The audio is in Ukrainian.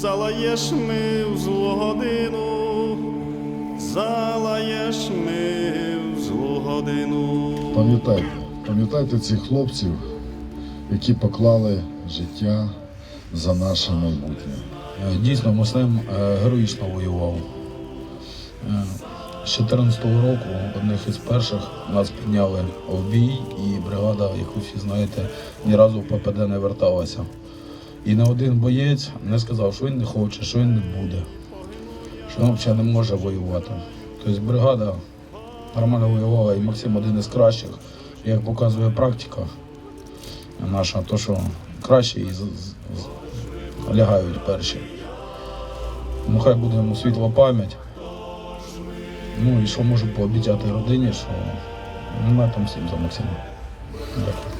залаєш ми в злу годину, залаєш ми в злу годину. Пам'ятайте, пам'ятайте цих хлопців, які поклали життя за наше майбутнє. Е, Дійсно, Муслим е, героїчно воював. Е, З 14-го року одних із перших нас підняли в бій, і бригада, як ви всі знаєте, ні разу в ППД не верталася. І не один боєць не сказав, що він не хоче, що він не буде, що він взагалі не може воювати. Тобто бригада нормально воювала, і Максим один із кращих, як показує практика наша, то що кращі і лягають перші. Ну, хай буде йому світла пам'ять. Ну і що можу пообіцяти родині, що ми там всім за Максима. Дякую.